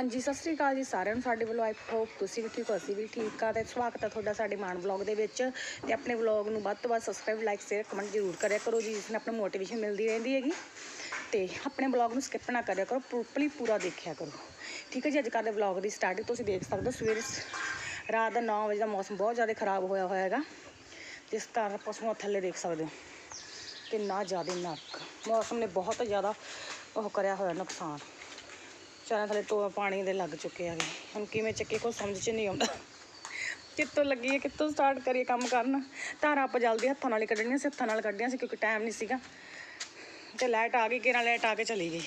ਹਾਂਜੀ, ਸਤਿ ਸ੍ਰੀ ਅਕਾਲ ਜੀ ਸਾਰਿਆਂ ਨੂੰ, ਸਾਡੇ ਵੱਲੋਂ ਆਈ ਹੋਪ ਤੁਸੀਂ ਵੀ ਠੀਕ ਹੋ, ਅਸੀਂ ਵੀ ਠੀਕ ਆ ਤੇ ਸਵਾਗਤ ਹੈ ਤੁਹਾਡਾ ਸਾਡੇ ਮਾਨ ਵਲੌਗ ਦੇ ਵਿੱਚ। ਤੇ ਆਪਣੇ ਵਲੌਗ ਨੂੰ ਵੱਧ ਤੋਂ ਵੱਧ ਸਬਸਕ੍ਰਾਈਬ ਲਾਈਕ ਸ਼ੇਅਰ ਕਮੈਂਟ ਜ਼ਰੂਰ ਕਰਿਆ ਕਰੋ ਜੀ, ਜਿਸ ਨਾਲ ਆਪਣਾ ਮੋਟੀਵੇਸ਼ਨ ਮਿਲਦੀ ਰਹਿੰਦੀ ਹੈਗੀ। ਤੇ ਆਪਣੇ ਵਲੌਗ ਨੂੰ ਸਕਿਪ ਨਾ ਕਰਿਆ ਕਰੋ ਪ੍ਰੋਪਰਲੀ ਪੂਰਾ ਦੇਖਿਆ ਕਰੋ। ਠੀਕ ਹੈ ਜੀ, ਅੱਜ ਕੱਲ੍ਹ ਦੇ ਵਲੌਗ ਦੀ ਸਟਾਰਟਿੰਗ ਤੁਸੀਂ ਦੇਖ ਸਕਦੇ ਹੋ, ਸਵੇਰੇ ਰਾਤ ਦਾ 9 ਵਜੇ ਦਾ ਮੌਸਮ ਬਹੁਤ ਜ਼ਿਆਦਾ ਖਰਾਬ ਹੋਇਆ ਹੋਇਆ ਹੈਗਾ। ਜਿਸ ਕਾਰਨ ਪਸ਼ੂਆਂ ਥੱਲੇ ਦੇਖ ਸਕਦੇ ਹੋ। ਕਿੰਨਾ ਜ਼ਿਆਦਾ ਨੱਕ, ਮੌਸਮ ਨੇ ਬਹੁਤ ਜ਼ਿਆਦਾ ਉਹ ਕਰਿਆ ਹੋਇਆ ਨੁਕਸਾਨ। ਚਾਰਾਂ ਥਲੇ ਟੋਆ ਪਾਣੀ ਦੇ ਲੱਗ ਚੁੱਕੇ ਹੈਗੇ। ਹੁਣ ਕਿਵੇਂ ਚੱਕੇ ਕੋਈ ਸਮਝ 'ਚ ਨਹੀਂ ਆਉਂਦਾ। ਕਿੱਥੋਂ ਲੱਗੀਏ ਹੈ ਕਿੱਥੋਂ ਸਟਾਰਟ ਕਰੀਏ ਕੰਮ ਕਰਨ? ਧਾਰਾਂ ਆਪਾਂ ਜਲਦੀ ਹੱਥਾਂ ਨਾਲ ਹੀ ਕੱਢਣੀਆਂ ਸੀ, ਹੱਥਾਂ ਨਾਲ ਕੱਢੀਆਂ ਸੀ ਕਿਉਂਕਿ ਟਾਈਮ ਨਹੀਂ ਸੀਗਾ। ਤੇ ਲਾਈਟ ਆ ਗਈ ਕਿਰਾਂ ਲਾਈਟ ਆ ਕੇ ਚਲੀ ਗਈ?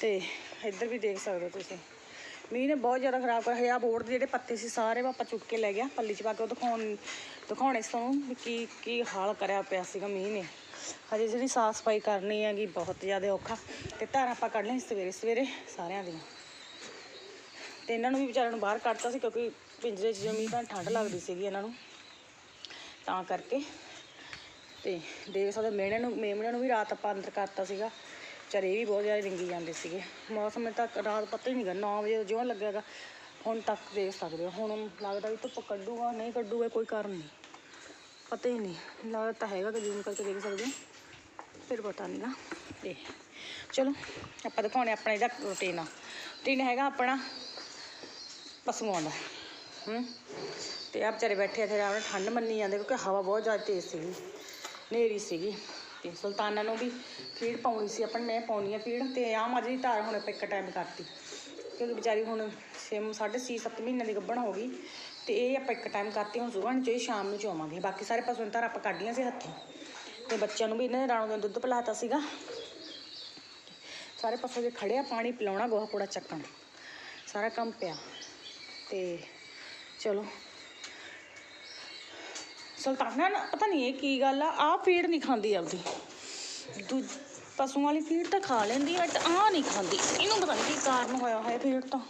ਤੇ ਇੱਧਰ ਵੀ ਦੇਖ ਸਕਦੇ ਹੋ ਤੁਸੀਂ। ਮੀਂਹ ਨੇ ਬਹੁਤ ਜ਼ਿਆਦਾ ਖਰਾਬ ਕਰ ਆ ਬੋਰਡ ਦੇ ਜਿਹੜੇ ਪੱਤੇ ਸੀ, ਸਾਰੇ ਆਪਾਂ ਚੁੱਕ ਕੇ ਲੈ ਗਿਆ ਪੱਲੀ 'ਚ ਪਾ ਕੇ ਉਹ ਦਿਖਾਉਣ ਦਿਖਾਉਣੇ ਸਾਨੂੰ ਵੀ ਕੀ ਕੀ ਹਾਲ ਕਰਿਆ ਪਿਆ ਸੀਗਾ ਮੀਂਹ ਨੇ। ਹਜੇ ਜਿਹੜੀ ਸਾਫ਼ ਸਫ਼ਾਈ ਕਰਨੀ ਹੈਗੀ ਬਹੁਤ ਜ਼ਿਆਦਾ ਔਖਾ। ਤੇ ਧਾਰਾਂ ਆਪਾਂ ਕੱਢ ਲਈ ਸਵੇਰੇ ਸਵੇਰੇ ਸਾਰਿਆਂ ਦੀਆਂ। ਤੇ ਇਹਨਾਂ ਨੂੰ ਵੀ ਵਿਚਾਰਿਆਂ ਨੂੰ ਬਾਹਰ ਕੱਢਤਾ ਸੀ ਕਿਉਂਕਿ ਪਿੰਜਰੇ 'ਚ ਜਮੀ ਤਾਂ ਠੰਡ ਲੱਗਦੀ ਸੀਗੀ ਇਹਨਾਂ ਨੂੰ। ਤਾਂ ਕਰਕੇ ਤੇ ਦੇਖ ਸਕਦੇ ਮੇਮਣਿਆਂ ਨੂੰ ਮੇਮਣਿਆਂ ਨੂੰ ਵੀ ਰਾਤ ਆਪਾਂ ਅੰਦਰ ਕਰਤਾ ਸੀਗਾ। ਵਿਚਾਰੇ ਵੀ ਬਹੁਤ ਜ਼ਿਆਦਾ ਰਿੰਗੀ ਜਾਂਦੇ ਸੀਗੇ। ਮੌਸਮ ਤਾਂ ਰਾਤ ਪਤਾ ਹੀ ਨਹੀਂ ਗਾ 9 ਵਜੇ ਜਿਉਂ ਲੱਗਿਆਗਾ ਹੁਣ ਤੱਕ ਦੇਖ ਸਕਦੇ ਹੋ, ਹੁਣ ਲੱਗਦਾ ਵੀ ਧੁੱਪ ਕੱਢੂਗਾ, ਨਹੀਂ ਕੱਢੂਗਾ, ਕੋਈ ਕਾਰਨ ਨਹੀਂ। ਪਤਾ ਹੀ ਨਹੀਂ, ਲੱਗਦਾ ਤਾਂ ਹੈਗਾ ਕਿ ਜ਼ੂਮ ਕਰਕੇ ਦੇਖ ਸਕਦੇ ਫਿਰ ਪਤਾ ਨਹੀਂ ਨਾ। ਇਹ, ਚਲੋ, ਆਪਾਂ ਦਿਖਾਉਣੇ ਆਪਣਾ ਇਹਦਾ ਰੂਟੀਨ ਆ। ਰੂਟੀਨ ਹੈਗਾ ਆਪਣਾ ਪਸ਼ੂਆਂ ਦਾ, ਹੂੰ। ਤੇ ਆ ਵਿਚਾਰੇ ਬੈਠੇ ਇੱਥੇ ਆਰਾਮ ਨਾਲ ਠੰਡ ਮੰਨੀ ਜਾਂਦੇ, ਕਿਉਂਕਿ ਹਵਾ ਬਹੁਤ ਜ਼ਿਆਦਾ ਤੇਜ਼ ਸੀਗੀ, ਹਨੇਰੀ ਸੀਗੀ। ਤੇ ਸੁਲਤਾਨਾ ਨੂੰ ਵੀ ਫੀਡ ਪਾਉਣੀ ਸੀ, ਆਪਾਂ ਮੈਂ ਪਾਉਣੀ ਆ ਫੀਡ, ਤੇ ਆ ਮੱਝ ਦੀ ਧਾਰ ਹੁਣ ਆਪਾਂ ਇੱਕ ਟਾਈਮ ਕਰਤੀ। ਕਿਉਂਕਿ ਵਿਚਾਰੀ ਹੁਣ 6 6 7 ਮਹੀਨੇ ਦੀ ਗੱਭਣ ਹੋ ਗਈ ਤੇ ਇਹ ਆਪਾਂ ਇੱਕ ਟਾਈਮ ਕਰਤੀ ਹੁਣ ਸੁਬਾਹ ਨੂੰ ਚੋਈ ਸ਼ਾਮ ਨੂੰ ਚੋਵਾਂਗੇ। ਬਾਕੀ ਸਾਰੇ ਪਸ਼ੂ ਧਾਰ ਆਪਾਂ ਕੱਢ ਲਈਆਂ ਸੀ ਹੱਥੀਂ। ਤੇ ਬੱਚਿਆਂ ਨੂੰ ਵੀ ਇਹਨਾਂ ਨੇ ਰਾਣੋ ਦਾ ਦੁੱਧ ਪਿਲਾਤਾ ਸੀਗਾ। ਸਾਰੇ ਪਸ਼ੂ ਜੇ ਖੜੇ ਆ, ਪਾਣੀ ਪਿਲਾਉਣਾ, ਗੋਹਾ ਕੂੜਾ ਚੱਕਣ। ਸਾਰਾ ਕੰਮ ਪਿਆ। ਤੇ ਚਲੋ। ਸੁਲਤਾਨਾ ਪਤਾ ਨਹੀਂ ਇਹ ਕੀ ਗੱਲ ਆ ਆ ਫੀਡ ਨਹੀਂ ਖਾਂਦੀ ਆਪਦੀ। ਦੂ ਪਸ਼ੂਆਂ ਵਾਲੀ ਫੀਡ ਤਾਂ ਖਾ ਲੈਂਦੀ ਬਟ ਆ ਨਹੀਂ ਖਾਂਦੀ। ਇਹਨੂੰ ਪਤਾ ਨਹੀਂ ਕੀ ਕਾਰਨ ਹੋਇਆ ਹੋਇਆ ਫੀਡ ਤਾਂ।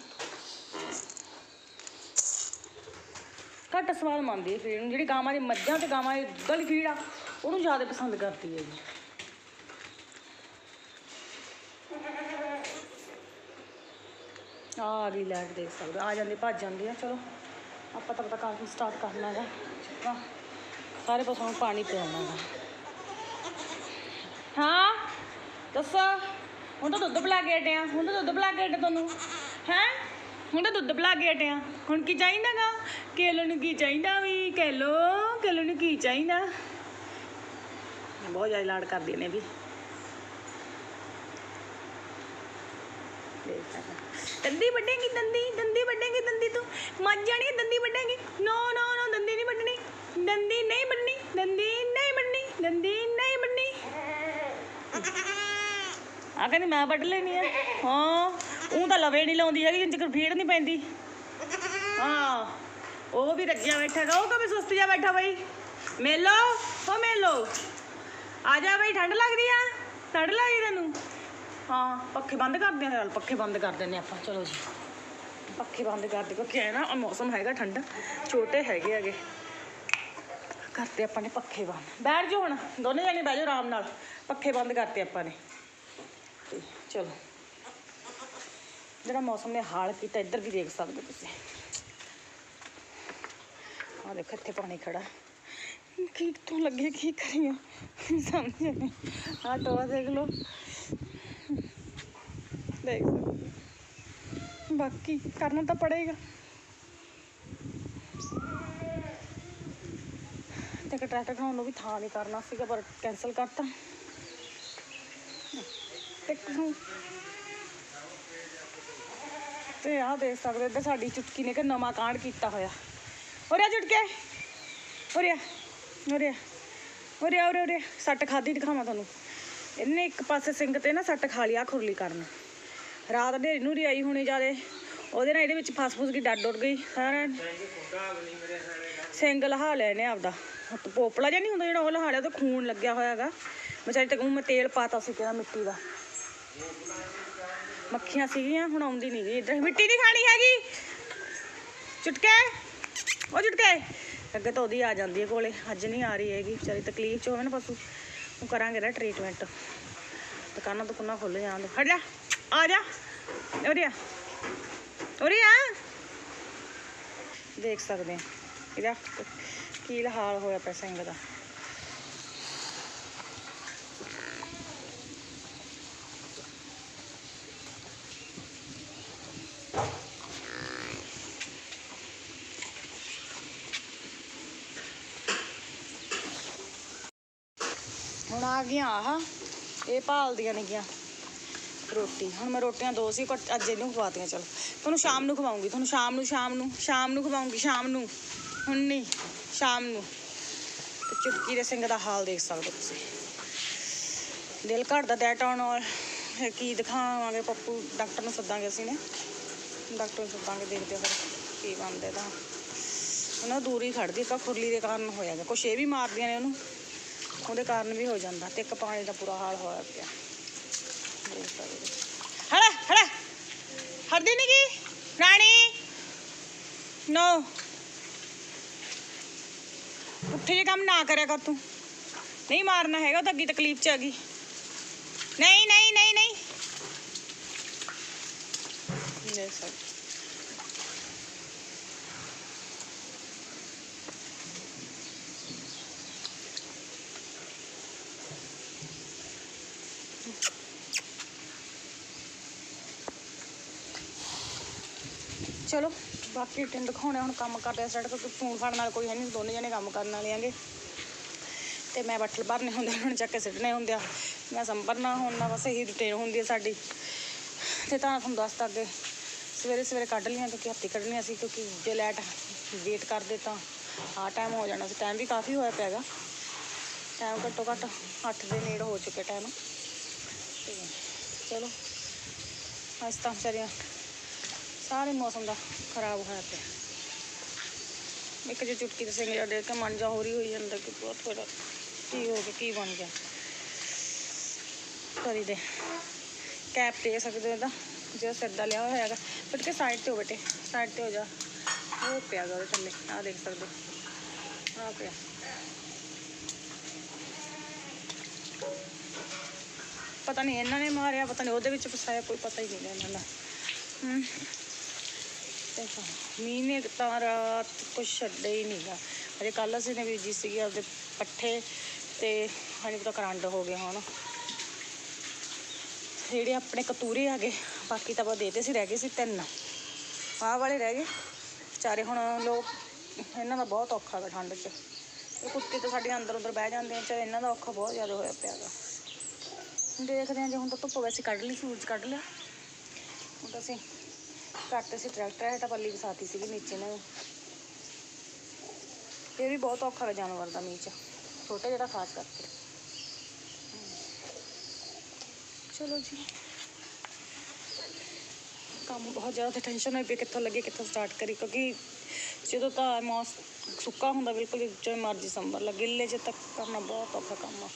ਘੱਟ ਸਵਾਦ ਮੰਨਦੀ ਹੈ ਫੀਡ ਨੂੰ। ਜਿਹੜੀ ਗਾਵਾਂ ਦੀ ਮੱਝਾਂ ਤੇ ਗਾਵਾਂ ਦੀ ਦੁੱਧ ਵਾਲੀ ਫੀਡ ਆ, ਉਹਨੂੰ ਜ਼ਿਆਦਾ ਪਸੰਦ ਕਰਦੀ ਹੈ ਜੀ। ਆ ਵੀ ਗਈ ਲਾਈਟ ਦੇਖ ਸਕਦੇ ਆ ਜਾਂਦੀ, ਭੱਜ ਜਾਂਦੀ ਆ, ਚਲੋ। ਆਪਾਂ ਤੱਕ ਪਤਾ ਕੰਮ ਸਟਾਰਟ ਕਰਨਾ ਹੈਗਾ। ਚੁੱਕਾ ਸਾਰੇ ਪਾਸੋਂ ਨੂੰ ਪਾਣੀ ਪਿਆਉਣਾ ਹੈਗਾ। ਹਾਂ? ਦੱਸੋ। ਹੁਣ ਤਾਂ ਦੁੱਧ ਪਿਲਾ ਕੇ ਹਟਿਆ ਹੁਣ ਤਾਂ ਦੁੱਧ ਪਿਲਾ ਕੇ ਹਟੇ ਤੁਹਾਨੂੰ। ਹੈ? ਹੁਣ ਤਾਂ ਦੁੱਧ ਪਿਲਾ ਕੇ ਹਟਿਆ। ਹੁਣ ਕੀ ਚਾਹੀਦਾਗਾ? ਕੇਲੋ ਨੂੰ ਕੀ ਚਾਹੀਦਾ ਵੀ? ਕੇਲੋ ਕੇਲੋ ਨੂੰ ਕੀ ਚਾਹੀਦਾ? ਬਹੁਤ ਜ਼ਿਆਦਾ ਲਾਡ ਕਰਦੀ ਨੇ ਵੀ। ਦੰਦੀ ਵੱਢੇਗੀ, ਦੰਦੀ ਦੰਦੀ ਵੱਢੇਗੀ, ਦੰਦੀ ਤੂੰ। ਮੱਝ ਜਾਣੀ ਦੰਦੀ ਵੱਢੇਗੀ। ਨੋ ਨੋ ਨੋ ਦੰਦੀ ਨਹੀਂ ਵੱਢਣੀ। ਦੰਦੀ ਨਹੀਂ ਵੱਢਣੀ, ਦੰਦੀ ਨਹੀਂ ਵੱਢਣੀ, ਦੰਦੀ ਨਹੀਂ ਵੱਢਣੀ। ਆ ਕਹਿੰਦੀ ਮੈਂ ਵੱਢ ਲੈਣੀ ਆ। ਹਾਂ। ਉਹ ਤਾਂ ਲਵੇ ਨਹੀਂ ਲਾਉਂਦੀ ਹੈਗੀ ਜਿੰਨ ਚਿਰ ਫੀਡ ਨਹੀਂ ਪੈਂਦੀ। ਹਾਂ, ਉਹ ਵੀ ਰੱਜਿਆ ਬੈਠਾ ਹੈਗਾ, ਉਹ ਕਵੇਂ ਸੁਸਤ ਜਾ ਬੈਠਾ ਬਈ? ਮੇਲੋ, ਹੋ ਮੇਲੋ। ਆ ਜਾ ਬਈ, ਠੰਡ ਲੱਗਦੀ ਆ? ਠੰਡ ਲੱਗਦੀ ਤੈਨੂੰ? ਹਾਂ, ਪੱਖੇ ਬੰਦ ਕਰਦੇ ਆ ਨਾਲ, ਪੱਖੇ ਬੰਦ ਕਰ ਦਿੰਦੇ ਆਪਾਂ, ਚਲੋ ਜੀ। ਪੱਖੇ ਬੰਦ ਕਰ ਦੇ, ਕਿਉਂਕਿ ਹੈ ਨਾ ਮੌਸਮ ਹੈਗਾ ਠੰਡਾ, ਛੋਟੇ ਹੈਗੇ ਹੈਗੇ। ਕਰਤੇ ਆਪਾਂ ਨੇ ਪੱਖੇ ਬੰਦ। ਬੈਠ ਜਾਓ ਹੁਣ, ਦੋਨੇ ਜਣੇ ਬਹਿ ਜਾਓ ਆਰਾਮ ਨਾਲ। ਪੱਖੇ ਬੰਦ ਕਰਤੇ ਆਪਾਂ ਨੇ। ਚਲੋ। ਜਿਹੜਾ ਮੌਸਮ ਨੇ ਹਾਲ ਕੀਤਾ, ਇੱਧਰ ਵੀ ਦੇਖ ਸਕਦੇ ਤੁਸੀਂ। ਆਹ ਦੇਖੋ, ਇੱਥੇ ਪਾਣੀ ਖੜਾ। ਕੀ ਤੋਂ ਲੱਗੇ, ਕੀ ਕਰੀਆਂ ਸਮਝ ਨਹੀਂ ਆਹ ਟੋਆ ਦੇਖ ਲਓ। ਦੇਖ ਸਕਦੇ ਬਾਕੀ ਕਰਨਾ ਤਾਂ ਪੜੇਗਾ। ਤੇ ਟਰੈਕਟਰ ਖਾਣ ਨੂੰ ਵੀ ਥਾਂ ਨਹੀਂ ਕਰਨਾ ਸੀਗਾ, ਪਰ ਕੈਨਸਲ ਕਰਤਾ। ਤੇ ਤੇ ਆਹ ਦੇਖ ਸਕਦੇ ਇੱਧਰ ਸਾਡੀ ਚੁਟਕੀ ਨੇ ਕਿ ਨਵਾਂ ਕਾਂਡ ਕੀਤਾ ਹੋਇਆ। ਉਰੇ ਆ ਉਰੇ ਉਰੇ ਉਰੇ ਉਰੇ ਉਰੇ ਸੱਟ ਖਾਦੀ ਦਿਖਾਵਾਂ ਤੁਹਾਨੂੰ। ਇਹਨੇ ਇੱਕ ਪਾਸੇ ਸਿੰਗ ਤੇ ਨਾ ਸੱਟ ਖਾ ਲਿਆ ਖੁਰਲੀ ਕਰਨ। ਰਾਤ ਹਨੇਰੀ ਨੂੰ ਆਈ ਹੋਣੀ ਜਿਆਦੇ। ਉਹਦੇ ਨਾਲ ਇਹਦੇ ਵਿੱਚ ਫਸ ਫੁਸ ਗਈ ਡੱਡ ਉੱਡ ਗਈ। ਸਾਰਾ ਸਿੰਗ ਲਹਾ ਲਿਆ ਇਹਨੇ ਆਪਦਾ। ਪੋਪਲਾ ਜਿਹਾ ਨਹੀਂ ਹੁੰਦਾ ਜਿਹੜਾ ਉਹ ਲਹਾ ਲਿਆ ਤੇ ਖੂਨ ਲੱਗਿਆ ਹੋਇਆ ਹੈਗਾ। ਵਿਚਾਰੀ ਤੇ ਮੈਂ ਤੇਲ ਪਾਤਾ ਸੀ ਕਿਹਦਾ ਮਿੱਟੀ ਦਾ। ਮੱਖੀਆਂ ਸੀਗੀਆਂ, ਹੁਣ ਆਉਂਦੀ ਨਹੀਂ ਗਈ। ਇੱਧਰ ਮਿੱਟੀ ਨਹੀਂ ਖਾਣੀ ਹੈਗੀ। ਚੁਟਕੇ। ਉਹ ਚੁਟਕੇ। ਅੱਗੇ ਤਾਂ ਉਹਦੀ ਆ ਜਾਂਦੀ ਹੈ ਕੋਲੇ। ਅੱਜ ਨਹੀਂ ਆ ਰਹੀ ਹੈਗੀ। ਵਿਚਾਰੀ ਤਕਲੀਫ ਚ ਹੋਵੇ ਨਾ ਪਸ਼ੂ, ਉਹ ਕਰਾਂਗੇ ਨਾ ਟ੍ਰੀਟਮੈਂਟ ਦੁਕਾਨਾਂ ਦੁਕਾਨਾਂ ਖੁੱਲ ਜਾਣ ਹਟ ਜਾ। ਆ ਜਾ। ਉਰੇ ਆ। ਉਰੇ ਆ। ਦੇਖ ਸਕਦੇ ਆ। ਇਹਦਾ ਕੀ ਹਾਲ ਹੋਇਆ ਪਿਆ ਸਿੰਘ ਦਾ ਹੁਣ ਆ ਗਈਆਂ, ਆਹ। ਇਹ ਭਾਲਦੀਆਂ ਨੇ ਰੋਟੀ। ਹੁਣ ਮੈਂ ਰੋਟੀਆਂ ਦੋ ਸੀ ਪਰ ਅੱਜ ਇਹਨੂੰ ਖਵਾਤੀਆਂ, ਚਲ। ਤੁਹਾਨੂੰ ਸ਼ਾਮ ਨੂੰ ਖਵਾਉਂਗੀ। ਤੁਹਾਨੂੰ ਸ਼ਾਮ ਨੂੰ ਸ਼ਾਮ ਨੂੰ ਸ਼ਾਮ ਨੂੰ ਖਵਾਉਂਗੀ, ਸ਼ਾਮ ਨੂੰ। ਹੁਣ ਨਹੀਂ, ਸ਼ਾਮ ਨੂੰ। ਤੇ ਚੁਟਕੀ ਦੇ ਸਿੰਘ ਦਾ ਹਾਲ ਦੇਖ ਸਕਦੇ ਤੁਸੀਂ। ਦਿਲ ਘਰ ਦਾ ਡੈਟ ਆਉਣ ਔਰ ਫਿਰ ਕੀ ਦਿਖਾਵਾਂਗੇ? ਪੱਪੂ ਡਾਕਟਰ ਨੂੰ ਸੱਦਾਂਗੇ ਅਸੀਂ ਨੇ। ਡਾਕਟਰ ਨੂੰ ਸੱਦਾਂਗੇ, ਦੇਖਦੇ ਹਾਂ ਫਿਰ ਕੀ ਬਣਦਾ ਇਹਦਾ। ਉਹਨਾਂ ਦੂਰੀ ਖੜਦੀ ਇੱਕ ਖੁਰਲੀ ਦੇ ਕਾਰਨ ਹੋਇਆ ਕੁਛ ਇਹ ਵੀ ਮਾਰਦੀਆਂ ਨੇ ਉਹਨੂੰ। ਉਹਦੇ ਕਾਰਨ ਵੀ ਹੋ ਜਾਂਦਾ ਤੇ ਇੱਕ ਪਾਣੀ ਦਾ ਬੁਰਾ ਹਾਲ ਹੋਇਆ ਪਿਆ। ਦੇਖ ਸਕਦੇ ਹੋ। ਨਹੀਂ ਕੀ ਰਾਣੀ? ਨੋ। ਉੱਠੇ ਜੇ ਕੰਮ ਨਾ ਕਰਿਆ ਕਰ ਤੂੰ। ਨਹੀਂ ਮਾਰਨਾ ਹੈਗਾ, ਉਹ ਤਾਂ ਅੱਗੀ ਤਕਲੀਫ ਚ ਆ ਗਈ। ਨਹੀਂ ਨਹੀਂ ਨਹੀਂ ਨਹੀਂ। ਦੇਖ ਸਕਦੇ ਚਲੋ, ਬਾਕੀ ਟਿੰਡ ਦਿਖਾਉਣੇ, ਹੁਣ ਕੰਮ ਕਰਦੇ ਆ ਸੜਕ, ਕਿਉਂਕਿ ਫੋਨ ਫੜਨ ਨਾਲ ਕੋਈ ਹੈ ਨਹੀਂ, ਦੋਨੇ ਜਣੇ ਕੰਮ ਕਰਨ ਵਾਲੇ ਆਂਗੇ ਤੇ ਮੈਂ ਬੱਠਲ ਭਰਨੇ ਹੁੰਦੇ ਹੁਣ ਚੱਕ ਕੇ ਸਿੱਟਣੇ ਹੁੰਦੇ ਆ। ਮੈਂ ਸੰਭਰਨਾ ਹੁਣ ਨਾ ਬਸ ਇਹੀ ਰੁਟੀਨ ਹੁੰਦੀ ਹੈ ਸਾਡੀ। ਤੇ ਤਾਂ ਤੁਹਾਨੂੰ ਦੱਸਤਾ ਅੱਗੇ, ਸਵੇਰੇ ਸਵੇਰੇ ਕੱਢ ਲਈਆਂ, ਕਿਉਂਕਿ ਹੱਥੀ ਕੱਢਣੀਆਂ ਸੀ, ਕਿਉਂਕਿ ਜੇ ਲੈਟ ਵੇਟ ਕਰਦੇ ਤਾਂ ਆ ਟਾਈਮ ਹੋ ਜਾਣਾ ਸੀ। ਟਾਈਮ ਵੀ ਕਾਫੀ ਹੋਇਆ ਪਿਆ ਹੈਗਾ। ਟਾਈਮ ਘੱਟੋ ਘੱਟ 8 ਦੇ ਨੇੜੇ ਹੋ ਚੁੱਕੇ ਟਾਈਮ ਤੇ ਚਲੋ, ਅੱਜ ਤਾਂ ਵਿਚਾਰੀਆਂ ਸਾਰੇ ਮੌਸਮ ਦਾ ਖਰਾਬ ਹੋਇਆ ਪਿਆ। ਇੱਕ ਜੇ ਚੁਟਕੀ ਤੇ ਸਿੰਘ ਜਾ ਕੇ ਮਨ ਜਾ ਹੋਰੀ ਹੋਈ ਜਾਂਦਾ ਕਿ ਬਹੁਤ ਥੋੜਾ ਕੀ ਹੋ ਗਿਆ, ਕੀ ਬਣ ਗਿਆ। ਕਰੀ ਦੇ ਕੈਪ ਦੇ ਸਕਦੇ ਹੋ ਇਹਦਾ ਜਿਹੜਾ ਸਿਰ ਲਿਆ ਹੋਇਆ ਹੈਗਾ ਬਟ ਕੇ ਸਾਈਡ ਤੇ ਹੋ ਬੇਟੇ ਸਾਈਡ ਤੇ ਹੋ ਜਾ। ਉਹ ਪਿਆ ਗਾ ਉਹਦੇ ਥੱਲੇ, ਆਹ ਦੇਖ ਸਕਦੇ ਆ ਪਿਆ। ਪਤਾ ਨਹੀਂ ਇਹਨਾਂ ਨੇ ਮਾਰਿਆ, ਪਤਾ ਨਹੀਂ ਉਹਦੇ ਵਿੱਚ ਫਸਾਇਆ, ਕੋਈ ਪਤਾ ਹੀ ਨਹੀਂ ਇਹਨਾਂ ਦਾ। ਹੂੰ। ਦੇਖੋ ਮੀਂਹ ਨੇ ਤਾਂ ਰਾਤ ਕੁਛ ਛੱਡਿਆ ਹੀ ਨਹੀਂਗਾ ਅਜੇ ਕੱਲ ਅਸੀਂ ਨੇ ਬੀਜੀ ਸੀਗੀ ਆਪਦੇ ਪੱਠੇ ਤੇ ਹਣੀ ਪਤਾ ਕਰੰਟ ਹੋ ਗਿਆ ਹੁਣ। ਜਿਹੜੇ ਆਪਣੇ ਕਤੂਰੇ ਆ ਗਏ ਬਾਕੀ ਤਾਂ ਆਪਾਂ ਦੇਤੇ ਸੀ, ਰਹਿ ਗਏ ਸੀ ਤਿੰਨ। ਆਹ ਵਾਲੇ ਰਹਿ ਗਏ। ਵਿਚਾਰੇ ਹੁਣ ਲੋਕ ਇਹਨਾਂ ਦਾ ਬਹੁਤ ਔਖਾ ਗਾ ਠੰਡ 'ਚ। ਇਹ ਕੁੱਤੇ ਤਾਂ ਸਾਡੇ ਅੰਦਰ ਅੰਦਰ ਬਹਿ ਜਾਂਦੇ ਆ, ਚਾਹੇ ਇਹਨਾਂ ਦਾ ਔਖਾ ਬਹੁਤ ਜ਼ਿਆਦਾ ਹੋਇਆ ਪਿਆ ਗਾ। ਦੇਖਦੇ ਹਾਂ ਜੇ ਹੁਣ ਤਾਂ ਧੁੱਪ ਵੈਸੇ ਕੱਢ ਲਈ, ਸੂਰਜ ਕੱਢ ਲਿਆ। ਹੁਣ ਤਾਂ ਅਸੀਂ ਘੱਟ ਸੀ ਟਰੈਕਟਰ ਹੈ ਤਾਂ ਪੱਲੀ ਵਸਾਤੀ ਸੀਗੀ ਨੀਚੇ ਨੂੰ। ਇਹ ਵੀ ਬਹੁਤ ਔਖਾ ਹੈ ਜਾਨਵਰ ਦਾ ਮੀਂਹ ਛੋਟਾ ਜਿਹੜਾ ਖਾਸ ਕਰਕੇ। ਚਲੋ ਜੀ। ਕੰਮ ਬਹੁਤ ਜ਼ਿਆਦਾ ਟੈਨਸ਼ਨ ਹੋਈ ਪਈ ਕਿੱਥੋਂ ਲੱਗੇ, ਕਿੱਥੋਂ ਸਟਾਰਟ ਕਰੀ, ਕਿਉਂਕਿ ਜਦੋਂ ਤਾਂ ਮੌਸ ਸੁੱਕਾ ਹੁੰਦਾ ਬਿਲਕੁਲ ਜਿਵੇਂ ਮਰਜ਼ੀ ਸੰਭਰ ਲਾ, ਗਿੱਲੇ ਚ ਤੱਕ ਕਰਨਾ ਬਹੁਤ ਔਖਾ ਕੰਮ ਆ।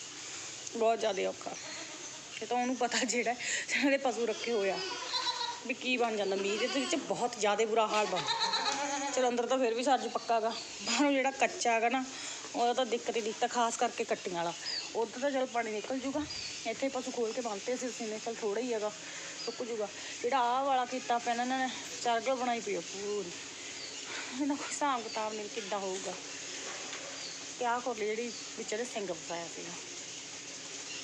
ਬਹੁਤ ਜ਼ਿਆਦਾ ਔਖਾ। ਇਹ ਤਾਂ ਉਹਨੂੰ ਪਤਾ ਜਿਹੜਾ, ਜਿਹਨਾਂ ਪਸ਼ੂ ਰੱਖੇ ਹੋਏ ਆ। ਵੀ ਕੀ ਬਣ ਜਾਂਦਾ, ਮੀਂਹ ਦੇ ਵਿੱਚ ਬਹੁਤ ਜ਼ਿਆਦਾ ਬੁਰਾ ਹਾਲ ਬਣ ਚਲੋ ਅੰਦਰ ਤਾਂ ਫਿਰ ਵੀ ਸਰਜ ਪੱਕਾ ਗਾ। ਬਾਹਰੋਂ ਜਿਹੜਾ ਕੱਚਾ ਹੈਗਾ ਨਾ, ਉਹਦਾ ਤਾਂ ਦਿੱਕਤ ਹੀ ਦਿੱਕਤ ਖਾਸ ਕਰਕੇ ਕੱਟੀਆਂ ਵਾਲਾ। ਉੱਧਰ ਤਾਂ ਚਲ ਪਾਣੀ ਨਿਕਲ ਜੂਗਾ। ਇੱਥੇ ਪਸ਼ੂ ਖੋਲ ਕੇ ਬੰਨਤੇ ਸੀ ਅਸੀਂ ਨੇ, ਚਲ ਥੋੜਾ ਹੀ ਹੈਗਾ ਸੁੱਕ ਜੂਗਾ। ਜਿਹੜਾ ਆਹ ਵਾਲਾ ਕੀਤਾ ਪਿਆ ਨਾ ਇਹਨਾਂ ਨੇ ਚਾਰਗਲ ਬਣਾਈ ਪਈ ਪੂਰੀ। ਇਹਦਾ ਕੋਈ ਹਿਸਾਬ ਕਿਤਾਬ ਨਹੀਂ ਕਿੱਦਾਂ ਹੋਊਗਾ। ਤੇ ਆਹ ਕੋਲੀ ਜਿਹੜੀ ਵਿਚਾਰੇ ਇਹਦੇ ਸਿੰਘ ਫਸਾਇਆ ਸੀਗਾ।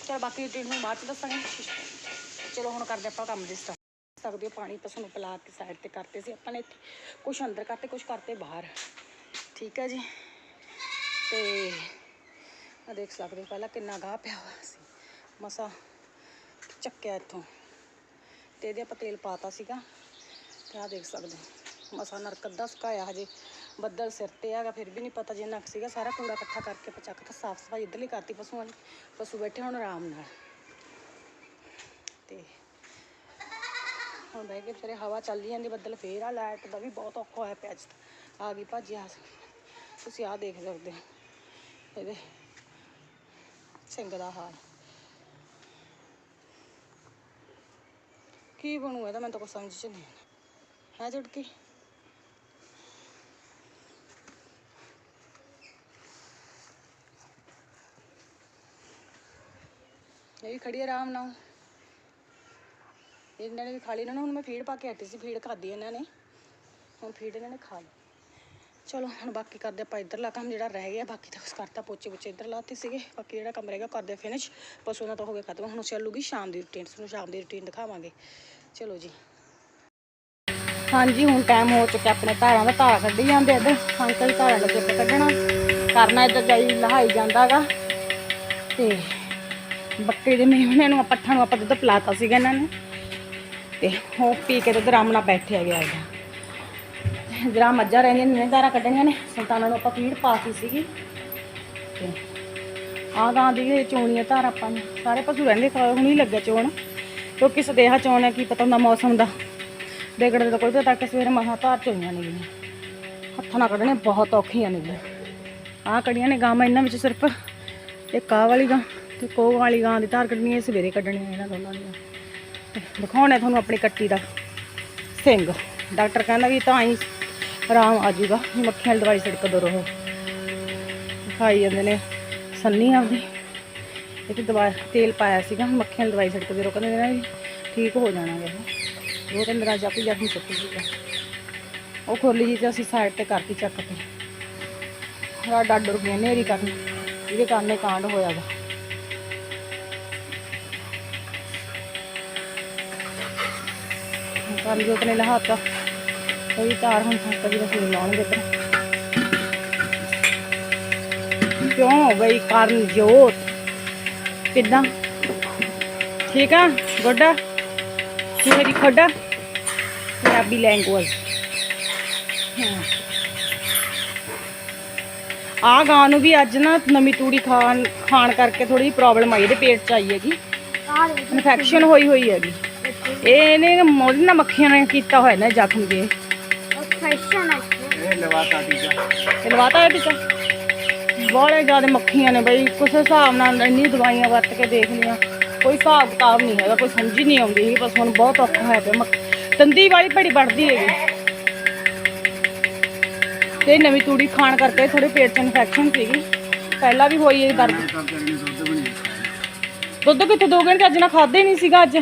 ਚਲ ਬਾਕੀ ਰੂਟੀਨ ਨੂੰ ਬਾਅਦ ਚ ਦੱਸਾਂਗੇ। ਚਲੋ ਹੁਣ ਕਰਦੇ ਆਪਾਂ ਕੰਮ ਦੇ ਸਟਾਰਟ ਸਕਦੇ ਹੋ, ਪਾਣੀ ਪਸ਼ੂ ਨੂੰ ਪਿਲਾ ਕੇ ਸਾਈਡ ਤੇ ਕਰਤੇ ਸੀ। ਆਪਾਂ ਨੇ ਇੱਥੇ ਕੁਝ ਅੰਦਰ ਕਰਤੇ ਕੁਝ ਕਰਤੇ ਬਾਹਰ। ਠੀਕ ਹੈ ਜੀ? ਤੇ ਆ ਦੇਖ ਸਕਦੇ ਹੋ, ਪਹਿਲਾਂ ਕਿੰਨਾ ਗਾਹ ਪਿਆ ਹੋਇਆ ਸੀ। ਮਸਾ ਚੱਕਿਆ ਇੱਥੋਂ। ਤੇ ਇਹਦੇ ਆਪਾਂ ਤੇਲ ਪਾਤਾ ਸੀਗਾ। ਤੇ ਆ ਦੇਖ ਸਕਦੇ ਹੋ, ਮਸਾ ਨਰਕ ਅੱਧਾ ਸੁਕਾਇਆ ਹਜੇ। ਬੱਦਲ ਸਿਰ ਤੇ ਹੈਗਾ, ਫਿਰ ਵੀ ਨਹੀਂ ਪਤਾ ਜਿੰਨਾ ਕੁ ਸੀਗਾ। ਸਾਰਾ ਕੂੜਾ ਇਕੱਠਾ ਕਰਕੇ ਆਪਾਂ ਚੱਕ ਤਾਂ ਸਾਫ਼ ਸਫ਼ਾਈ ਇੱਧਰਲੀ ਕਰਤੀ ਪਸ਼ੂਆਂ ਦੀ। ਪਸ਼ੂ ਬੈਠੇ ਹੁਣ ਆਰਾਮ ਨਾਲ। ਤੇ ਹੁਣ ਬਹਿ ਕੇ ਵਿਚਾਰੇ ਹਵਾ ਚੱਲਦੀ ਜਾਂਦੀ ਬੱਦਲ ਫੇਰ ਆ ਲਾਈਟ ਦਾ ਵੀ ਬਹੁਤ ਔਖਾ ਹੋਇਆ ਪਿਆ ਅੱਜ ਤਾਂ। ਆ ਗਈ ਭੱਜਿਆ ਤੁਸੀਂ ਆ ਦੇਖ ਸਕਦੇ ਹੋ। ਇਹਦੇ ਸਿੰਘ ਦਾ ਹਾਲ। ਕੀ ਬਣੂ ਇਹਦਾ, ਮੈਨੂੰ ਤਾਂ ਕੁਛ ਸਮਝ ਚ ਨਹੀਂ ਹੈ ਝਟਕੀ? ਇਹ ਵੀ ਖੜੀ ਆਰਾਮ ਨਾਲ। ਇਹਨਾਂ ਨੇ ਵੀ ਖਾ ਲਈ। ਇਹਨਾਂ ਨੂੰ ਹੁਣ ਮੈਂ ਫੀਡ ਪਾ ਕੇ ਹਟੀ ਸੀ, ਫੀਡ ਖਾਦੀ ਇਹਨਾਂ ਨੇ। ਹੁਣ ਫੀਡ ਇਹਨਾਂ ਨੇ ਖਾ ਲਈ। ਚਲੋ, ਹੁਣ ਬਾਕੀ ਕਰਦੇ ਆਪਾਂ ਇੱਧਰਲਾ ਕੰਮ ਜਿਹੜਾ ਰਹਿ ਗਿਆ। ਬਾਕੀ ਤਾਂ ਕੁਛ ਕਰਤਾ ਪੋਚੇ ਪੁੱਚੇ ਇੱਧਰ ਲਾਤੇ ਸੀਗੇ। ਬਾਕੀ ਜਿਹੜਾ ਕੰਮ ਰਹਿ ਗਿਆ ਕਰਦੇ ਫਿਨਿਸ਼ ਪਸ਼ੂਆਂ ਦਾ ਤਾਂ ਹੋ ਗਿਆ ਖਤਮ। ਹੁਣ ਚੱਲੂਗੀ ਸ਼ਾਮ ਦੀ ਰੁਟੀਨ ਤੁਹਾਨੂੰ ਸ਼ਾਮ ਦੀ ਰੁਟੀਨ ਦਿਖਾਵਾਂਗੇ। ਚਲੋ ਜੀ। ਹਾਂਜੀ, ਹੁਣ ਟਾਈਮ ਹੋ ਚੁੱਕਿਆ ਆਪਣੇ ਧਾਰਾਂ ਦਾ। ਧਾਰਾ ਕੱਢੀ ਜਾਂਦੇ ਇੱਧਰ। ਅੰਕਲ ਧਾਰਾ ਲੱਗੇ ਪਏ ਕੱਢਣਾ। ਕਰਨਾ ਇੱਧਰ ਜਾਈ ਲਹਾਈ ਜਾਂਦਾਗਾ। ਤੇ ਬੱਕੇ ਦੇ ਮੇਮਣੇ ਨੂੰ ਪੱਠਾਂ ਨੂੰ ਆਪਾਂ ਦੁੱਧ ਪਿਲਾਤਾ ਸੀਗਾ ਇਹਨਾਂ ਨੇ। ਤੇ ਉਹ ਪੀ ਕੇ ਦੁੱਧ ਆਰਾਮ ਨਾਲ ਬੈਠਿਆ ਗਿਆ ਹੈਗਾ ਜਰਾ ਮੱਝਾਂ ਰਹਿੰਦੀਆਂ ਨੇ ਧਾਰਾਂ ਕੱਢਣੀਆਂ ਨੇ ਸੰਤਾਨਾਂ ਨੂੰ ਆਪਾਂ ਫੀਡ ਪਾਤੀ ਸੀਗੀ। ਤੇ ਆਹ ਗਾਂ ਦੀ ਇਹ ਚੋਣੀਆਂ ਧਾਰ ਆਪਾਂ ਨੂੰ। ਸਾਰੇ ਪਸ਼ੂ ਰਹਿੰਦੇ ਹੁਣ ਹੀ ਲੱਗਿਆ ਚੋਣ। ਕਿਉਂਕਿ ਸਦੇਹਾ ਚੋਣ ਹੈ ਕੀ ਪਤਾ ਹੁੰਦਾ ਮੌਸਮ ਦਾ। ਵਿਗੜਦੇ ਤਾਂ ਕੋਈ ਪਤਾ ਤੱਕ ਸਵੇਰੇ ਮਹਾ ਧਾਰ ਚੋਈਆਂ ਨੇ ਹੱਥਾਂ ਨਾਲ ਕੱਢਣੇ ਬਹੁਤ ਔਖੀਆਂ ਨੇ ਆਹ ਕੜੀਆਂ ਨੇ ਗਾਂ ਇਹਨਾਂ ਵਿੱਚ ਸਿਰਫ। ਇੱਕ ਆਹ ਵਾਲੀ ਗਾਂ ਤੇ ਕੋਹ ਵਾਲੀ ਗਾਂ ਦੀ ਧਾਰ ਕੱਢਣੀ ਹੈ ਸਵੇਰੇ ਕੱਢਣੀ ਹੈ ਇਹਨਾਂ ਦੋਨਾਂ ਦੀਆਂ। ਦਿਖਾਉਣਾ ਤੁਹਾਨੂੰ ਆਪਣੀ ਕੱਟੀ ਦਾ। ਸਿੰਘ। ਡਾਕਟਰ ਕਹਿੰਦਾ ਵੀ ਤਾਂ ਹੀ ਆਰਾਮ ਆ ਜੂਗਾ ਮੱਖੀਆਂ ਵਾਲੀ ਦਵਾਈ ਛਿੜਕ ਦੋ ਰਹੋ। ਖਾਈ ਜਾਂਦੇ ਨੇ ਸੰਨੀ ਆਪਦੀ। ਇਹ ਤੇ ਦਵਾ, ਤੇਲ ਪਾਇਆ ਸੀਗਾ ਮੱਖੀਆਂ ਵਾਲੀ ਦਵਾਈ ਛਿੜਕਦੇ ਰਹੋ ਕਹਿੰਦੇ ਨੇ ਵੀ ਠੀਕ ਹੋ ਜਾਣਾ ਗਾ। ਇਹ ਉਹ ਕਹਿੰਦੇ ਰਾਜਾ ਵੀ ਜਦ ਸੁੱਕ ਜੂਗਾ ਉਹ ਖੋਲੀ ਜੀ ਤੇ ਅਸੀਂ ਸਾਈਡ ਤੇ ਕਰਤੀ ਚੱਕ ਕੇ। ਰਾ ਡੱਡ ਰੁਕ ਨੇਰੀ ਕਰਨ। ਇਹਦੇ ਕਾਰਨ ਇਹ ਕਾਂਡ ਹੋਇਆ ਵਾ ਕੰਮ ਜੋਤ ਨੇ ਲਹਾਤਾ ਕੋਈ ਤਾਰ ਹੁਣ ਸੰਕਾ ਜੀ ਰਸੂਲ ਲਾਉਣਗੇ ਇੱਧਰ ਕਿਉਂ ਗਈ ਕਰਨ ਜੋਤ? ਕਿੱਦਾਂ? ਠੀਕ ਆ? ਗੋਡਾ ਮੇਰੀ ਖੋਡਾ ਪੰਜਾਬੀ ਲੈਂਗੁਏਜ ਆ ਗਾਂ ਨੂੰ ਵੀ ਅੱਜ ਨਾ ਨਵੀਂ ਤੂੜੀ ਖਾਣ ਖਾਣ ਕਰਕੇ ਥੋੜੀ ਪ੍ਰੋਬਲਮ ਆਈ ਇਹਦੇ ਪੇਟ ਚ ਆਈ ਹੈਗੀ। ਇਨਫੈਕਸ਼ਨ ਹੋਈ ਹੋਈ ਹੈਗੀ। ਇਹਨੇ ਮੋਦੀ ਨਾ ਮੱਖੀਆਂ ਨੇ ਕੀਤਾ ਹੋਇਆ ਨਾ ਜ਼ਖਮ ਜੇ। ਇਹ ਲਵਾਤਾ ਇਹ ਟੀਕਾ ਬੜੇ ਜ਼ਿਆਦਾ ਮੱਖੀਆਂ ਨੇ ਬਈ ਕੁਛ ਹਿਸਾਬ ਨਾਲ ਇੰਨੀ ਦਵਾਈਆਂ ਵਰਤ ਕੇ ਦੇਖ ਲਈਆਂ। ਕੋਈ ਹਿਸਾਬ ਕਿਤਾਬ ਨਹੀਂ ਹੈਗਾ ਕੋਈ ਸਮਝ ਹੀ ਨਹੀਂ ਆਉਂਦੀ ਬਸ ਹੁਣ ਬਹੁਤ ਔਖਾ ਹੋਇਆ ਪਿਆ। ਮੱਖ ਤੰਦੀ ਵਾਲੀ ਬੜੀ ਵੱਢਦੀ ਹੈਗੀ। ਤੇ ਨਵੀਂ ਤੂੜੀ ਖਾਣ ਕਰਕੇ ਥੋੜੇ ਪੇਟ 'ਚ ਇਨਫੈਕਸ਼ਨ ਸੀਗੀ। ਪਹਿਲਾਂ ਵੀ ਹੋਈ ਇਹ ਦਰਦ। ਦੁੱਧ ਕਿੱਥੇ ਦੋ ਘੰਟੇ ਅੱਜ ਨਾ ਖਾਦੇ ਨਹੀਂ ਸੀਗਾ ਅੱਜ।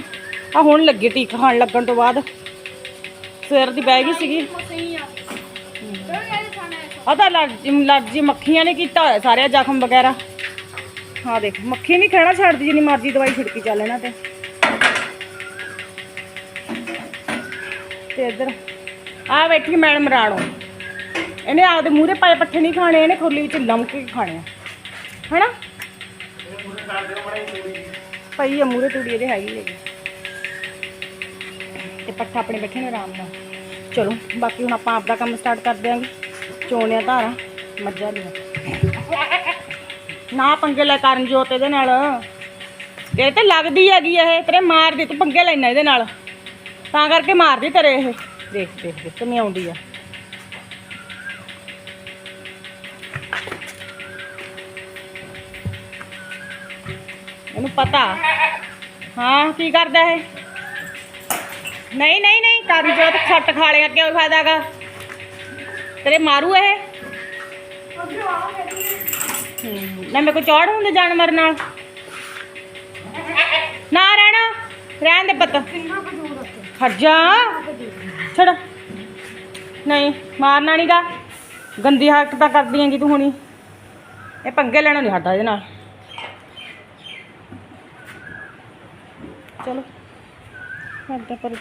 ਆ ਹੁਣ ਲੱਗੇ ਟੀਕ ਖਾਣ ਲੱਗਣ ਤੋਂ ਬਾਅਦ। ਸਵੇਰ ਦੀ ਬਹਿ ਗਈ ਸੀਗੀ। ਆ ਤਾਂ ਅਲਰਜੀ ਮੱਖੀਆਂ ਨੇ ਕੀਤਾ ਹੋਇਆ ਸਾਰੇ ਜ਼ਖਮ ਵਗੈਰਾ। ਹਾਂ ਦੇਖ, ਮੱਖੀ ਨਹੀਂ ਖਹਿਣਾ ਛੱਡਦੀ, ਜਿੰਨੀ ਮਰਜ਼ੀ ਦਵਾਈ ਛਿੜਕੀ ਚੱਲ ਇਹਨਾਂ ਤੇ। ਤੇ ਇੱਧਰ ਆ ਬੈਠੀ ਮੈਡਮ ਰਾਣੋ। ਇਹਨੇ ਆਪਦੇ ਮੂਹਰੇ ਪਾਏ ਪੱਠੇ ਨਹੀਂ ਖਾਣੇ, ਇਹਨੇ ਖੁਰਲੀ ਵਿੱਚ ਲੰਮ ਕੇ ਖਾਣੇ ਆ। ਹੈਨਾ? ਪਈ ਆ ਮੂਹਰੇ ਤੂੜੀ, ਇਹਦੇ ਹੈਗੀ ਹੈਗੀ। ਪੱਠਾ ਆਪਣੇ ਬੈਠੇ ਨੇ ਆਰਾਮ ਨਾਲ। ਚਲੋ, ਬਾਕੀ ਹੁਣ ਆਪਾਂ ਆਪਦਾ ਕੰਮ ਸਟਾਰਟ ਕਰ ਦਿਆਂਗੇ। ਚੋਣਿਆ ਧਾਰਾਂ, ਮੱਝਾਂ ਦੀਆਂ। ਨਾ ਪੰਗੇ ਲੈ ਕਰਨ ਜੋਤ ਇਹਦੇ ਨਾਲ। ਇਹ ਤੇ ਲੱਗਦੀ ਹੈਗੀ ਇਹ, ਤੇਰੇ ਮਾਰਦੀ ਤੂੰ ਪੰਗੇ ਲੈਣਾ ਇਹਦੇ ਨਾਲ। ਤਾਂ ਕਰਕੇ ਮਾਰਦੀ ਤੇਰੇ ਇਹ। ਦੇਖ ਦੇਖ ਦੇਖ, ਕਿਵੇਂ ਆਉਂਦੀ ਆ। ਇਹਨੂੰ ਪਤਾ। ਹਾਂ, ਕੀ ਕਰਦਾ ਇਹ? ਨਹੀਂ ਨਹੀਂ ਨਹੀਂ ਕਰਨ ਜੋਤ ਛੱਟ ਖਾ ਲਿਆ ਕਿਉਂ ਫਾਇਦਾਗਾ ਤੇਰੇ ਮਾਰੂ ਇਹ? ਨਾ ਮੇਰੇ ਕੋ ਚੌੜ ਹੁੰਦੇ ਜਾਨਵਰ ਨਾਲ। ਨਾ ਰਹਿਣਾ, ਰਹਿਣ ਦੇ ਪਤ। ਹਟ ਜਾ। ਛੜ ਨਹੀਂ, ਮਾਰਨਾ ਨਹੀਂਗਾ ਗੰਦੀ ਹਰਕਤਾਂ ਕਰਦੀ ਹੈਗੀ ਤੂੰ ਹੁਣੀ। ਇਹ ਪੰਗੇ ਲੈਣਾ ਨਹੀਂ ਹਟਦਾ ਇਹਦੇ ਨਾਲ। ਚਲੋ। ਕਰਦਾ ਪਰ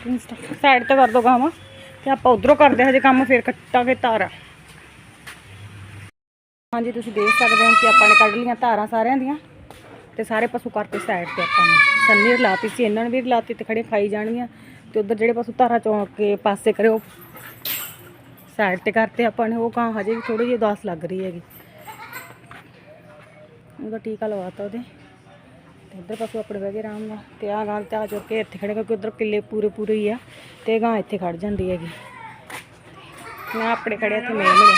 ਸਾਈਡ ਤੇ ਕਰ ਦੋ ਕੰਮ ਤੇ ਆਪਾਂ ਉਧਰੋਂ ਕਰਦੇ ਹਜੇ ਕੰਮ ਫੇਰ ਕੱਟਾਂਗੇ ਤਾਰਾਂ ਹਾਂਜੀ, ਤੁਸੀਂ ਦੇਖ ਸਕਦੇ ਹੋ ਕਿ ਆਪਾਂ ਨੇ ਕੱਢ ਲੀਆਂ ਧਾਰਾਂ ਸਾਰਿਆਂ ਦੀਆਂ ਤੇ ਸਾਰੇ ਪਸ਼ੂ ਕਰਤੇ ਸਾਈਡ ਤੇ ਆਪਾਂ ਨੇ। ਸੰਨੀ ਲਾਤੀ ਸੀ, ਇਹਨਾਂ ਨੇ ਵੀ ਲਾਤੀ ਤੇ ਖੜੇ ਖਾਈ ਜਾਣਗੀਆਂ ਤੇ ਉਧਰ ਜਿਹੜੇ ਪਸ਼ੂ ਧਾਰਾਂ ਚੋਂ ਕੇ ਪਾਸੇ ਕਰਿਓ ਸਾਈਡ ਤੇ ਕਰਤੇ ਆਪਾਂ ਨੇ, ਉਹ ਕਾਂ ਹਜੇ ਵੀ ਥੋੜੀ ਜਿਹੀ ਉਦਾਸ ਲੱਗ ਰਹੀ ਹੈਗੀ। ਉਹਦਾ ਟੀਕਾ ਲਵਾਤਾ ਉਹਦੇ। ਤੇ ਇੱਧਰ ਪਸ਼ੂ ਆਪਣੇ ਬਹਿ ਗਏ ਆਰਾਮ ਨਾਲ ਤੇ ਆਹ ਗਾਂ ਤੇ ਚੁੱਕ ਕੇ ਇੱਥੇ ਖੜੇ ਕਿਉਂਕਿ ਉਧਰ ਕਿੱਲੇ ਪੂਰੇ ਪੂਰੇ ਹੀ ਆ ਤੇ ਗਾਂ ਇੱਥੇ ਖੜ ਜਾਂਦੀ ਹੈਗੀ। ਮੈਂ ਆਪਣੇ ਖੜੇ ਇੱਥੇ ਮੇਲ ਮਿਲੇ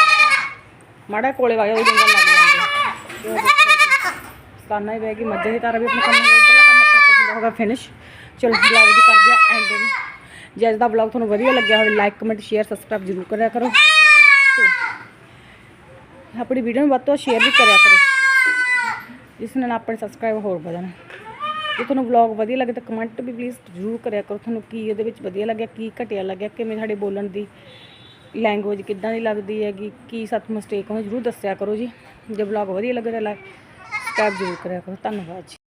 ਮਾੜਾ ਕੋਲੇ ਵਾਗੇ ਉਹ ਜੰਗਲ ਲੱਗ ਜਾਂਦੇ। ਸਾਨਾ ਹੀ ਬਹਿ ਗਈ, ਮੱਝਾਂ ਦੀ ਤਾਰਾ ਵੀ ਆਪਣਾ ਕੰਮ ਹੋ ਗਿਆ ਇੱਧਰਲਾ ਕੰਮ ਆਪਣਾ ਪਸੰਦ ਹੋਗਾ ਫਿਨਿਸ਼ ਚਲੋ ਵਲੌਗ ਦੀ ਕਰਦੇ ਆ ਐਂਡ ਨੂੰ ਜੇ ਅੱਜ ਦਾ ਵਲੌਗ ਤੁਹਾਨੂੰ ਵਧੀਆ ਲੱਗਿਆ ਹੋਵੇ ਲਾਈਕ ਕਮੈਂਟ ਸ਼ੇਅਰ ਸਬਸਕ੍ਰਾਈਬ ਜ਼ਰੂਰ ਕਰਿਆ ਕਰੋ। ਤੇ ਆਪਣੀ ਵੀਡੀਓ ਨੂੰ ਵੱਧ ਤੋਂ ਸ਼ੇਅਰ ਵੀ ਕਰਿਆ ਕਰੋ। ਜਿਸ ਨਾਲ ਆਪਣੇ ਸਬਸਕ੍ਰਾਈਬ ਹੋਰ ਵਧਣ। ਜੇ ਤੁਹਾਨੂੰ ਵਲੌਗ ਵਧੀਆ ਲੱਗੇ ਤਾਂ ਕਮੈਂਟ ਵੀ ਪਲੀਜ਼ ਜ਼ਰੂਰ ਕਰਿਆ ਕਰੋ। ਤੁਹਾਨੂੰ ਕੀ ਇਹਦੇ ਵਿੱਚ ਵਧੀਆ ਲੱਗਿਆ, ਕੀ ਘਟਿਆ ਲੱਗਿਆ, ਕਿਵੇਂ ਸਾਡੇ ਬੋਲਣ ਦੀ ਲੈਂਗੁਏਜ ਕਿੱਦਾਂ ਦੀ ਲੱਗਦੀ ਹੈਗੀ, ਕੀ ਸੱਤ ਮਿਸਟੇਕ ਹੋ ਜ਼ਰੂਰ ਦੱਸਿਆ ਕਰੋ ਜੀ। ਜੇ ਵਲੌਗ ਵਧੀਆ ਲੱਗੇ ਤਾਂ ਲਾਈਕ ਸਬਸਕ੍ਰਾਈਬ ਜ਼ਰੂਰ ਕਰਿਆ ਕਰੋ। ਧੰਨਵਾਦ ਜੀ।